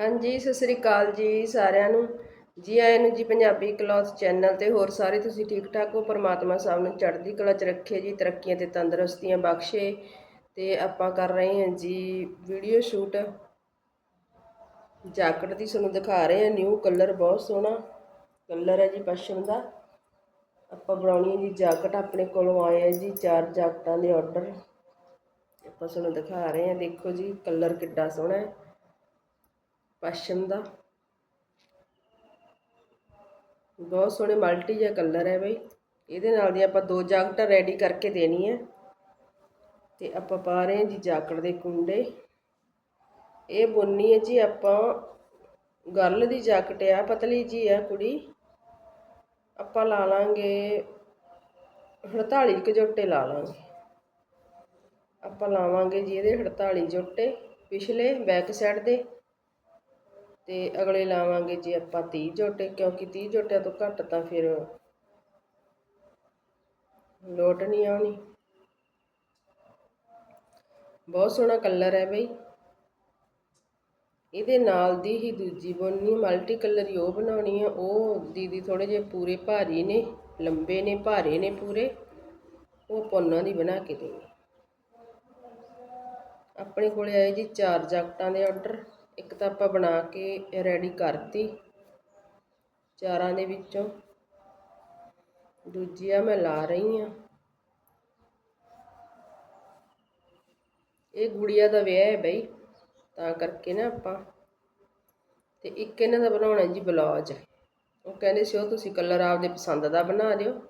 ਹਾਂਜੀ, ਸਤਿ ਸ੍ਰੀ ਅਕਾਲ ਜੀ ਸਾਰਿਆਂ ਨੂੰ। ਜੀ ਆਇਆਂ ਨੂੰ ਜੀ ਪੰਜਾਬੀ ਕਲੌਥ ਚੈਨਲ ਤੇ ਹੋਰ ਸਾਰੇ ਤੁਸੀਂ ਠੀਕ ਠਾਕ ਹੋ? ਪਰਮਾਤਮਾ ਸਾਹਿਬ ਨੂੰ ਚੜ੍ਹਦੀ ਕਲਾ ਚ ਰੱਖੇ ਜੀ, ਤਰੱਕੀਆਂ ਤੇ ਤੰਦਰੁਸਤੀਆਂ ਬਖਸ਼ੇ। ਤੇ ਆਪਾਂ ਕਰ ਰਹੇ ਹਾਂ ਜੀ ਵੀਡੀਓ ਸ਼ੂਟ। ਜੈਕਟ ਦੀ ਤੁਹਾਨੂੰ ਦਿਖਾ ਰਹੇ ਹਾਂ, ਨਿਊ ਕਲਰ, ਬਹੁਤ ਸੋਹਣਾ ਕਲਰ ਹੈ ਜੀ ਪਸ਼ਮ ਦਾ। ਆਪਾਂ ਬਣਾਉਣੀ ਹੈ ਜੀ ਜੈਕਟ, ਆਪਣੇ ਕੋਲੋਂ ਆਏ ਹੈ ਜੀ ਚਾਰ ਜੈਕਟਾਂ ਦੇ ਆਰਡਰ। ਆਪਾਂ ਤੁਹਾਨੂੰ ਦਿਖਾ ਰਹੇ ਹਾਂ, ਦੇਖੋ ਜੀ ਕਲਰ ਕਿੱਡਾ ਸੋਹਣਾ ਹੈ। ਪਸ਼ਮ ਦਾ। ਬਹੁਤ ਸੋਹਣੇ ਮਲਟੀ ਜਿਹਾ ਕਲਰ ਹੈ ਬਈ। ਇਹਦੇ ਨਾਲ ਦੀ ਆਪਾਂ ਦੋ ਜਾਕਟਾਂ ਰੈਡੀ ਕਰਕੇ ਦੇਣੀ ਹੈ ਤੇ ਆਪਾਂ ਪਾ ਰਹੇ ਹਾਂ ਜੀ ਜਾਕਟ ਦੇ ਕੁੰਡੇ। ਇਹ ਬੁੰਨੀ ਹੈ ਜੀ ਆਪਾਂ। ਗਰਲ ਦੀ ਜਾਕਟ ਆ, ਪਤਲੀ ਜੀ ਆ ਕੁੜੀ। ਆਪਾਂ ਲਾ ਲਾਂਗੇ 48 ਕੁ ਜੋਟੇ ਲਾ ਲਾਂਗੇ। ਆਪਾਂ ਲਾਵਾਂਗੇ ਜੀ ਇਹਦੇ 48 ਜੋਟੇ ਪਿਛਲੇ ਬੈਕ ਸਾਈਡ ਦੇ। ਤੇ ਅਗਲੇ ਲਾਵਾਂਗੇ ਜੀ ਆਪਾਂ 30 ਜੋਟੇ, ਕਿਉਂਕਿ 30 ਜੋਟਿਆਂ ਤੋਂ ਘੱਟ ਤਾਂ ਫਿਰ ਲੋਟ ਨਹੀਂ ਆਉਣੀ। ਬਹੁਤ ਸੋਹਣਾ ਕਲਰ ਹੈ ਬਈ। ਇਹਦੇ ਨਾਲ ਦੀ ਹੀ ਦੂਜੀ ਬੁਣਨੀ ਮਲਟੀ ਕਲਰ ਹੀ ਉਹ ਬਣਾਉਣੀ ਆ। ਉਹ ਦੀਦੀ ਥੋੜੇ ਜਿਹੇ ਪੂਰੇ ਭਾਰੀ ਨੇ, ਲੰਬੇ ਨੇ, ਭਾਰੇ ਨੇ ਪੂਰੇ। ਉਹ ਪੌਨਾਂ ਦੀ ਬਣਾ ਕੇ ਦੇਣੀ। ਆਪਣੇ ਕੋਲੇ ਆਏ ਜੀ ਚਾਰ ਜੈਕਟਾਂ ਦੇ ਆਰਡਰ ਇੱਕ ਤਾਂ ਆਪਾਂ ਬਣਾ ਕੇ ਰੈਡੀ ਕਰਤੀ ਚਾਰਾਂ ਦੇ ਵਿੱਚੋਂ। ਦੂਜੀ ਆ ਮੈਂ ਲਾ ਰਹੀ ਆ। ਇਹ ਗੁੜੀਆ ਦਾ ਵਿਆਹ ਹੈ ਬਈ, ਤਾਂ ਕਰਕੇ ਨਾ ਆਪਾਂ। ਤੇ ਇੱਕ ਇਹਨਾਂ ਦਾ ਬਣਾਉਣਾ ਜੀ ਬਲੌਜ। ਉਹ ਕਹਿੰਦੇ ਸੀ ਉਹ ਤੁਸੀਂ ਕਲਰ ਆਪਦੇ ਪਸੰਦ ਦਾ ਬਣਾ ਦਿਓ।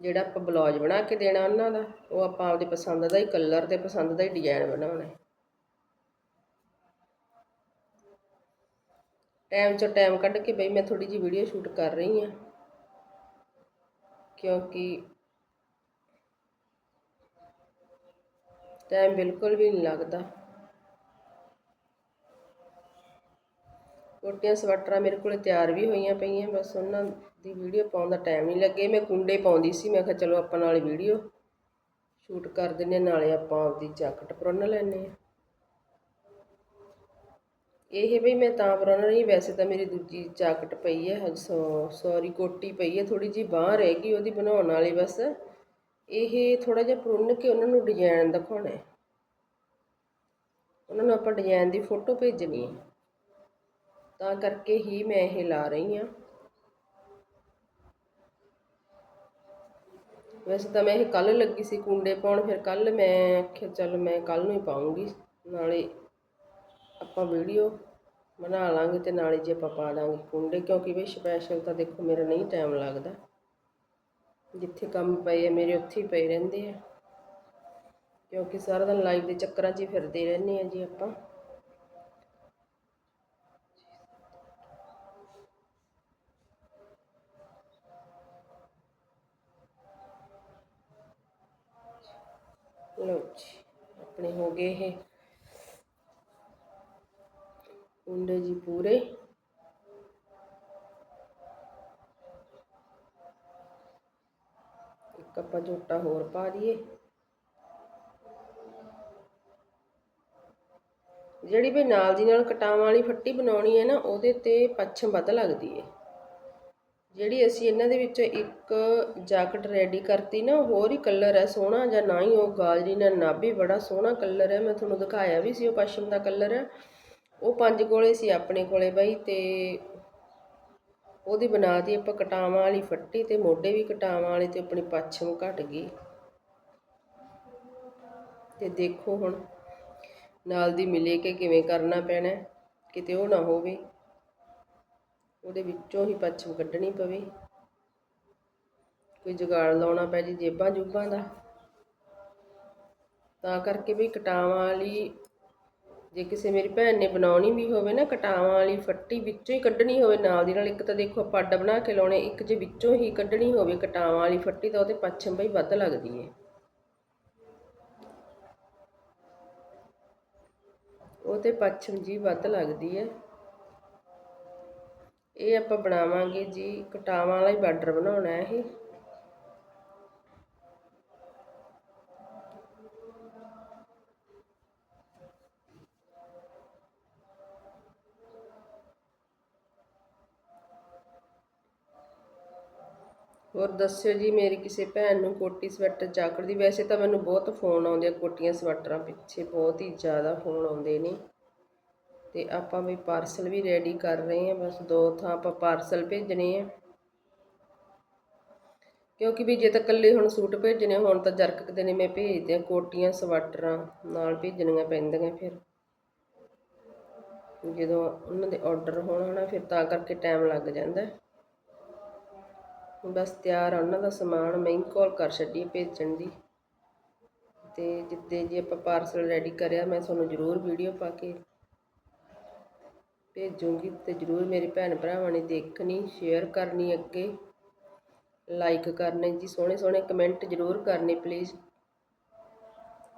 ਜਿਹੜਾ ਆਪਾਂ ਬਲੌਜ ਬਣਾ ਕੇ ਦੇਣਾ ਉਹਨਾਂ ਦਾ, ਉਹ ਆਪਾਂ ਆਪਦੇ ਪਸੰਦ ਦਾ ਹੀ ਕਲਰ ਤੇ ਪਸੰਦ ਦਾ ਹੀ ਡਿਜ਼ਾਈਨ ਬਣਾਉਣਾ। ਟਾਈਮ ਚੋਂ ਟਾਈਮ ਕੱਢ ਕੇ ਬਈ ਮੈਂ ਥੋੜੀ ਜੀ ਵੀਡੀਓ ਸ਼ੂਟ ਕਰ ਰਹੀ ਹਾਂ। ਕਿਉਂਕਿ ਟਾਈਮ ਬਿਲਕੁਲ ਵੀ ਨਹੀਂ ਲੱਗਦਾ। ਕੋਟੀਆਂ, ਸਵੈਟਰਾਂ ਮੇਰੇ ਕੋਲ ਤਿਆਰ ਵੀ ਹੋਈਆਂ ਪਈਆਂ, ਬਸ ਉਹਨਾਂ ਦੀ ਵੀਡੀਓ ਪਾਉਣ ਦਾ ਟਾਈਮ ਨਹੀਂ ਲੱਗੇ। ਮੈਂ ਕੁੰਡੇ ਪਾਉਂਦੀ ਸੀ, ਮੈਂ ਕਿਹਾ ਚਲੋ ਆਪਾਂ ਨਾਲੇ ਵੀਡੀਓ ਸ਼ੂਟ ਕਰ ਦਿੰਨੇ ਨਾਲੇ ਆਪਾਂ ਆਪਦੀ ਜੈਕਟ ਪ੍ਰੋਨ ਲੈਣੇ ਆ ਇਹ ਬਈ ਮੈਂ ਤਾਂ ਪ੍ਰੋਨ ਰਹੀ ਵੈਸੇ ਤਾਂ ਮੇਰੀ ਦੂਜੀ ਜੈਕਟ ਪਈ ਹੈ ਸੌਰੀ, ਕੋਟੀ ਪਈ ਹੈ ਥੋੜੀ ਜੀ ਬਾਹ ਰਹਿ ਗਈ ਉਹਦੀ ਬਣਾਉਣ ਵਾਲੀ ਬਸ। ਇਹ ਥੋੜਾ ਜਿਹਾ ਪ੍ਰੁੰਨ ਕੇ ਉਹਨਾਂ ਨੂੰ ਡਿਜ਼ਾਈਨ ਦਿਖਾਉਣਾ ਹੈ। ਉਹਨਾਂ ਨੂੰ ਆਪਾਂ ਡਿਜ਼ਾਈਨ ਦੀ ਫੋਟੋ ਭੇਜਣੀ ਹੈ। ਤਾਂ ਕਰਕੇ ਹੀ ਮੈਂ ਇਹ ਲਾ ਰਹੀ ਹਾਂ। ਵੈਸੇ ਤਾਂ ਮੈਂ ਇਹ ਕੱਲ ਲੱਗੀ ਸੀ ਕੁੰਡੇ ਪਾਉਣ, ਫਿਰ ਕੱਲ ਮੈਂ ਆਖਿਆ, ਚੱਲ ਮੈਂ ਕੱਲ ਨੂੰ ਹੀ ਪਾਉਂਗੀ, ਨਾਲੇ ਆਪਾਂ ਵੀਡੀਓ ਬਣਾ ਲਾਂਗੇ ਤੇ ਨਾਲੇ ਜੇ ਆਪਾਂ ਪਾ ਦਾਂਗੇ ਕੁੰਡੇ, ਕਿਉਂਕਿ ਵੀ ਸਪੈਸ਼ਲ ਤਾਂ ਦੇਖੋ ਮੇਰਾ ਨਹੀਂ ਟਾਈਮ ਲੱਗਦਾ। ਜਿੱਥੇ ਕੰਮ ਪਏ ਆ, ਮੇਰੇ ਉੱਥੇ ਹੀ ਪਏ ਰਹਿੰਦੇ ਆ। ਕਿਉਂਕਿ ਸਾਰਾ ਦਿਨ ਲਾਈਵ ਦੇ ਚੱਕਰਾਂ 'ਚ ਹੀ ਫਿਰਦੇ ਰਹਿੰਦੇ ਆ ਜੀ ਆਪਾਂ। ਲਓ ਜੀ, ਆਪਣੇ ਹੋ ਗਏ ਇਹ। ਕੁੰਡੇ ਜੀ ਪੂਰੇ। ਇੱਕ ਆਪਾਂ ਝੋਟਾ ਹੋਰ ਪਾ ਦਈਏ। ਜਿਹੜੀ ਵੀ ਨਾਲ ਦੀ ਨਾਲ ਕਟਾਵਾਂ ਵਾਲੀ ਫੱਟੀ ਬਣਾਉਣੀ ਹੈ ਨਾ, ਉਹਦੇ ਤੇ ਪੱਛਮ ਵੱਧ ਲੱਗਦੀ ਹੈ ਜਿਹੜੀ ਅਸੀਂ ਇਹਨਾਂ ਦੇ ਵਿੱਚ ਇੱਕ ਜੈਕਟ ਰੈਡੀ ਕਰਤੀ ਨਾ, ਹੋਰ ਹੀ ਕਲਰ ਹੈ, ਸੋਹਣਾ ਜਾਂ ਨਾ ਹੀ ਉਹ ਗਾਜਰੀ ਨਾਲ ਨਾਭੀ ਬੜਾ ਸੋਹਣਾ ਕਲਰ ਹੈ। ਮੈਂ ਤੁਹਾਨੂੰ ਦਿਖਾਇਆ ਵੀ ਸੀ, ਉਹ ਪਸ਼ਮ ਦਾ ਕਲਰ ਹੈ। ਉਹ ਪੰਜ ਕੋਲੇ ਸੀ ਆਪਣੇ ਕੋਲੇ ਬਾਈ ਤੇ ਉਹਦੀ ਬਣਾਤੀ ਆਪਾਂ ਕਟਾਵਾਂ ਵਾਲੀ ਫੱਟੀ ਤੇ ਮੋਢੇ ਵੀ ਕਟਾਵਾਂ ਵਾਲੇ ਤੇ ਆਪਣੀ ਪੱਛਮ ਘਟ ਗਈ। ਤੇ ਦੇਖੋ ਹੁਣ ਨਾਲ ਦੀ ਮਿਲੇ ਕਿ ਕਿਵੇਂ ਕਰਨਾ ਪੈਣਾ, ਕਿਤੇ ਉਹ ਨਾ ਹੋਵੇ। ਉਹਦੇ ਵਿੱਚੋਂ ਹੀ ਪੱਛਮ ਕੱਢਣੀ ਪਵੇ। ਕੋਈ ਜੁਗਾੜ ਲਾਉਣਾ ਪੈ ਜੇ ਜੇਬਾਂ ਜੁਬਾਂ ਦਾ। ਤਾਂ ਕਰਕੇ ਵੀ ਕਟਾਵਾਂ ਵਾਲੀ ਜੇ ਕਿਸੇ ਮੇਰੀ ਭੈਣ ਨੇ ਬਣਾਉਣੀ ਵੀ ਹੋਵੇ ਨਾ ਕਟਾਵਾਂ ਵਾਲੀ ਫੱਟੀ ਵਿੱਚੋਂ ਹੀ ਕੱਢਣੀ ਹੋਵੇ ਨਾਲ ਦੀ ਨਾਲ, ਇੱਕ ਤਾਂ ਦੇਖੋ ਆਪਾਂ ਅੱਡ ਬਣਾ ਕੇ ਲਾਉਣੇ, ਇੱਕ ਜੇ ਵਿੱਚੋਂ ਹੀ ਕੱਢਣੀ ਹੋਵੇ ਕਟਾਵਾਂ ਵਾਲੀ ਫੱਟੀ ਤਾਂ ਉਹਦੇ ਪੱਛਮ ਬਈ ਵੱਧ ਲੱਗਦੀ ਹੈ ਉਹ ਤੇ ਪੱਛਮ ਜੀ ਵੱਧ ਲੱਗਦੀ ਹੈ ਇਹ ਆਪਾਂ ਬਣਾਵਾਂਗੇ ਜੀ, ਕਟਾਵਾਂ ਵਾਲਾ ਹੀ ਬਾਰਡਰ ਬਣਾਉਣਾ ਹੈ ਇਹ। ਹੋਰ ਦੱਸਿਓ ਜੀ, ਮੇਰੀ ਕਿਸੇ ਭੈਣ ਨੂੰ ਕੋਟੀ ਸਵੈਟਰ ਜਾਕੜ ਦੀ ਵੈਸੇ ਤਾਂ ਮੈਨੂੰ ਬਹੁਤ ਫੋਨ ਆਉਂਦੇ ਆ ਕੋਟੀਆਂ ਸਵੈਟਰਾਂ ਪਿੱਛੇ, ਬਹੁਤ ਹੀ ਜ਼ਿਆਦਾ ਫੋਨ ਆਉਂਦੇ ਨੇ। ਤੇ ਆਪਾਂ ਵੀ ਪਾਰਸਲ ਵੀ ਰੈਡੀ ਕਰ ਰਹੇ ਹਾਂ, ਬਸ ਦੋ ਥਾਂ ਆਪਾਂ ਪਾਰਸਲ ਭੇਜਣੇ ਆ। ਕਿਉਂਕਿ ਵੀ ਜੇ ਤਾਂ ਇਕੱਲੇ ਹੁਣ ਸੂਟ ਭੇਜਣੇ, ਹੋਣ ਤਾਂ ਜਰਕ ਦੇ ਨੇ ਮੈਂ ਭੇਜਦੇ ਆ ਕੋਟੀਆਂ ਸਵੈਟਰਾਂ, ਨਾਲ ਭੇਜਣੀਆਂ ਪੈਂਦੀਆਂ ਫਿਰ। ਜਦੋਂ ਉਹਨਾਂ ਦੇ ਆਰਡਰ ਹੋਣ ਹਨਾ ਫਿਰ ਤਾਂ ਕਰਕੇ ਟਾਈਮ ਲੱਗ ਜਾਂਦਾ। ਬਸ ਤਿਆਰ ਆ, ਉਹਨਾਂ ਦਾ ਸਮਾਨ ਮੈਂ ਕਾਲ ਕਰ ਛੱਡੀ ਭੇਜਣ ਦੀ। ਤੇ ਜਿੱਦੇ ਜੀ ਆਪਾਂ ਪਾਰਸਲ ਰੈਡੀ ਕਰਿਆ, ਮੈਂ ਤੁਹਾਨੂੰ ਜ਼ਰੂਰ ਵੀਡੀਓ ਪਾ ਕੇ ਭੇਜੂੰਗੀ ਤੇ ਜ਼ਰੂਰ ਮੇਰੇ ਭੈਣ ਭਰਾਵਾਂ ਨੇ ਦੇਖਣੀ ਸ਼ੇਅਰ ਕਰਨੀ ਅੱਗੇ ਲਾਈਕ ਕਰਨੇ ਜੀ, ਸੋਹਣੇ ਸੋਹਣੇ ਕਮੈਂਟ ਜ਼ਰੂਰ ਕਰਨੇ ਪਲੀਜ਼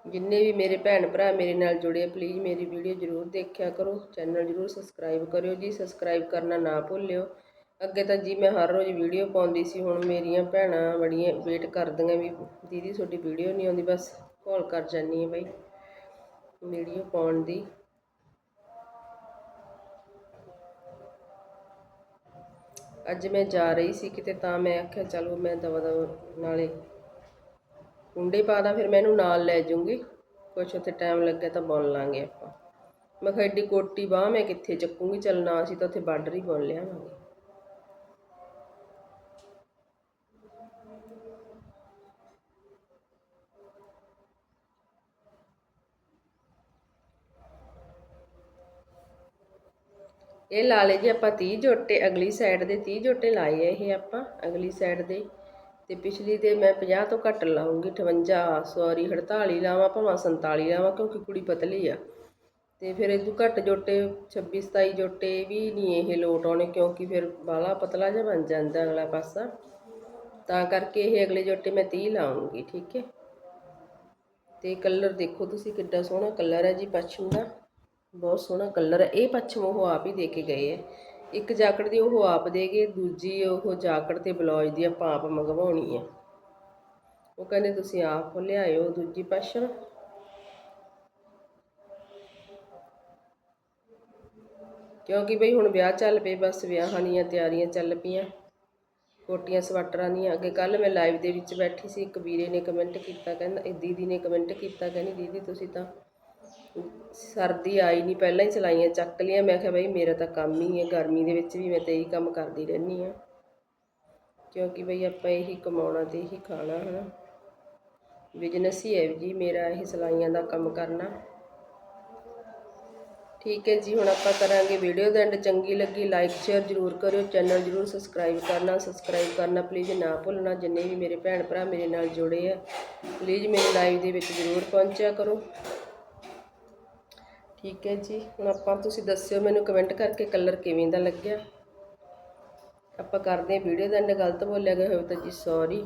ਜਿੰਨੇ ਵੀ ਮੇਰੇ ਭੈਣ ਭਰਾ ਮੇਰੇ ਨਾਲ ਜੁੜੇ ਪਲੀਜ਼ ਮੇਰੀ ਵੀਡੀਓ ਜ਼ਰੂਰ ਦੇਖਿਆ ਕਰੋ ਚੈਨਲ ਜ਼ਰੂਰ ਸਬਸਕ੍ਰਾਈਬ ਕਰਿਓ ਜੀ ਸਬਸਕ੍ਰਾਈਬ ਕਰਨਾ ਨਾ ਭੁੱਲਿਓ। ਅੱਗੇ ਤਾਂ ਜੀ ਮੈਂ ਹਰ ਰੋਜ਼ ਵੀਡੀਓ ਪਾਉਂਦੀ ਸੀ, ਹੁਣ ਮੇਰੀਆਂ ਭੈਣਾਂ ਬੜੀਆਂ ਵੇਟ ਕਰਦੀਆਂ ਵੀ, ਦੀਦੀ ਤੁਹਾਡੀ ਵੀਡੀਓ ਨਹੀਂ ਆਉਂਦੀ, ਬਸ ਕਾਲ ਕਰ ਜਾਨੀ ਹੈ ਬਈ, ਵੀਡੀਓ ਪਾਉਣ ਦੀ। ਅੱਜ ਮੈਂ ਜਾ ਰਹੀ ਸੀ ਕਿਤੇ, ਤਾਂ ਮੈਂ ਆਖਿਆ ਚਲੋ ਮੈਂ ਦਵਾ ਦਵਾ ਨਾਲੇ ਕੁੰਡੇ ਪਾ ਦਾਂ, ਫਿਰ ਮੈਂ ਇਹਨੂੰ ਨਾਲ ਲੈ ਜਾਊਂਗੀ। ਕੁਛ ਉੱਥੇ ਟਾਈਮ ਲੱਗਿਆ ਤਾਂ ਬੁਣ ਲਾਂਗੇ ਆਪਾਂ। ਮੈਂ ਕਿਹਾ ਐਡੀ ਕੋਟੀ ਬਾਹ ਮੈਂ ਕਿੱਥੇ ਚੱਕੂੰਗੀ, ਚੱਲ ਨਾ, ਅਸੀਂ ਤਾਂ ਉੱਥੇ ਬਾਰਡਰ ਹੀ ਬੋਲ ਲਿਆਵਾਂਗੇ। ਇਹ ਲਾ ਲਏ ਜੀ ਆਪਾਂ 30 ਜੋਟੇ, ਅਗਲੀ ਸਾਈਡ ਦੇ 30 ਜੋਟੇ ਲਾਏ ਆ ਇਹ ਆਪਾਂ, ਅਗਲੀ ਸਾਈਡ ਦੇ। ਤੇ ਪਿਛਲੀ ਦੇ ਮੈਂ 50 ਤੋਂ ਘੱਟ ਲਾਉਂਗੀ 58 ਸੌਰੀ 48 ਲਾਵਾਂ, ਭਾਵੇਂ 47 ਲਾਵਾਂ, ਕਿਉਂਕਿ ਕੁੜੀ ਪਤਲੀ ਆ। ਤੇ ਫਿਰ ਇਹ ਤੋਂ ਘੱਟ ਜੋਟੇ 26 27 ਜੋਟੇ ਵੀ ਨਹੀਂ ਇਹ ਲੋਟ ਆਉਣੇ, ਕਿਉਂਕਿ ਫਿਰ ਬਾਲਾ ਪਤਲਾ ਜਿਹਾ ਬਣ ਜਾਂਦਾ ਅਗਲਾ ਪਾਸਾ। ਤਾਂ ਕਰਕੇ ਇਹ ਅਗਲੇ ਜੋਟੇ ਮੈਂ 30 ਲਾਉਂਗੀ, ਠੀਕ ਹੈ? ਤੇ ਕਲਰ ਦੇਖੋ ਤੁਸੀਂ ਕਿੱਡਾ ਸੋਹਣਾ ਕਲਰ ਹੈ ਜੀ ਪੱਛਮ ਦਾ ਬਹੁਤ ਸੋਹਣਾ ਕਲਰ ਹੈ। ਇਹ ਪੱਛਮ ਉਹ ਆਪ ਹੀ ਦੇ ਕੇ ਗਏ ਹੈ। ਇੱਕ ਜਾਕਟ ਦੀ ਉਹ ਆਪ ਦੇ ਗਏ, ਦੂਜੀ ਉਹ ਜਾਕਟ ਤੇ ਬਲੌਜ ਦੀ ਆਪਾਂ ਆਪ ਮੰਗਵਾਉਣੀ ਹੈ। ਉਹ ਕਹਿੰਦੇ ਤੁਸੀਂ ਆਪ ਲਿਆਇਓ, ਦੂਜੀ ਪੱਛਮ। ਕਿਉਂਕਿ ਬਈ ਹੁਣ ਵਿਆਹ ਚੱਲ ਪਏ, ਬਸ ਵਿਆਹਾਂ ਦੀਆਂ ਤਿਆਰੀਆਂ ਚੱਲ ਪਈਆਂ। ਕੋਟੀਆਂ, ਸਵੈਟਰਾਂ ਦੀਆਂ, ਅੱਗੇ ਕੱਲ ਮੈਂ ਲਾਈਵ ਦੇ ਵਿੱਚ ਬੈਠੀ ਸੀ, ਇੱਕ ਵੀਰੇ ਨੇ ਕਮੈਂਟ ਕੀਤਾ, ਕਹਿੰਦਾ, ਦੀਦੀ ਨੇ ਕਮੈਂਟ ਕੀਤਾ, ਕਹਿੰਦੀ, ਦੀਦੀ, ਤੁਸੀਂ ਤਾਂ ਸਰਦੀ ਆਈ ਨਹੀਂ ਪਹਿਲਾਂ ਹੀ ਸਿਲਾਈਆਂ ਚੱਕ ਲਈਆਂ। ਮੈਂ ਕਿਹਾ ਬਈ ਮੇਰਾ ਤਾਂ ਕੰਮ ਹੀ ਹੈ, ਗਰਮੀ ਦੇ ਵਿੱਚ ਵੀ ਮੈਂ ਤਾਂ ਇਹੀ ਕੰਮ ਕਰਦੀ ਰਹਿੰਦੀ ਹਾਂ। ਕਿਉਂਕਿ ਬਈ ਆਪਾਂ ਇਹੀ ਕਮਾਉਣਾ ਤੇ ਇਹੀ ਖਾਣਾ, ਹਨਾ। ਬਿਜ਼ਨਸ ਹੀ ਹੈ ਜੀ ਮੇਰਾ ਇਹ ਸਿਲਾਈਆਂ ਦਾ ਕੰਮ ਕਰਨਾ। ਠੀਕ ਹੈ ਜੀ, ਹੁਣ ਆਪਾਂ ਕਰਾਂਗੇ ਵੀਡੀਓ ਦਾ ਐਂਡ ਚੰਗੀ ਲੱਗੀ ਲਾਈਕ ਸ਼ੇਅਰ ਜ਼ਰੂਰ ਕਰਿਓ। ਚੈਨਲ ਜ਼ਰੂਰ ਸਬਸਕ੍ਰਾਈਬ ਕਰਨਾ। ਸਬਸਕ੍ਰਾਈਬ ਕਰਨਾ ਪਲੀਜ਼ ਨਾ ਭੁੱਲਣਾ। ਜਿੰਨੇ ਵੀ ਮੇਰੇ ਭੈਣ ਭਰਾ ਮੇਰੇ ਨਾਲ ਜੁੜੇ ਆ ਪਲੀਜ਼ ਮੇਰੇ ਲਾਈਵ ਦੇ ਵਿੱਚ ਜ਼ਰੂਰ ਪਹੁੰਚਿਆ ਕਰੋ। ਠੀਕ ਹੈ ਜੀ, ਹੁਣ ਆਪਾਂ ਤੁਸੀਂ ਦੱਸਿਓ ਮੈਨੂੰ ਕਮੈਂਟ ਕਰਕੇ ਕਲਰ ਕਿਵੇਂ ਦਾ ਲੱਗਿਆ। ਆਪਾਂ ਕਰਦੇ ਹਾਂ ਵੀਡੀਓ ਦਾ ਐਂਡ ਗਲਤ ਬੋਲਿਆ ਗਿਆ ਹੋਵੇ ਤਾਂ ਜੀ ਸੌਰੀ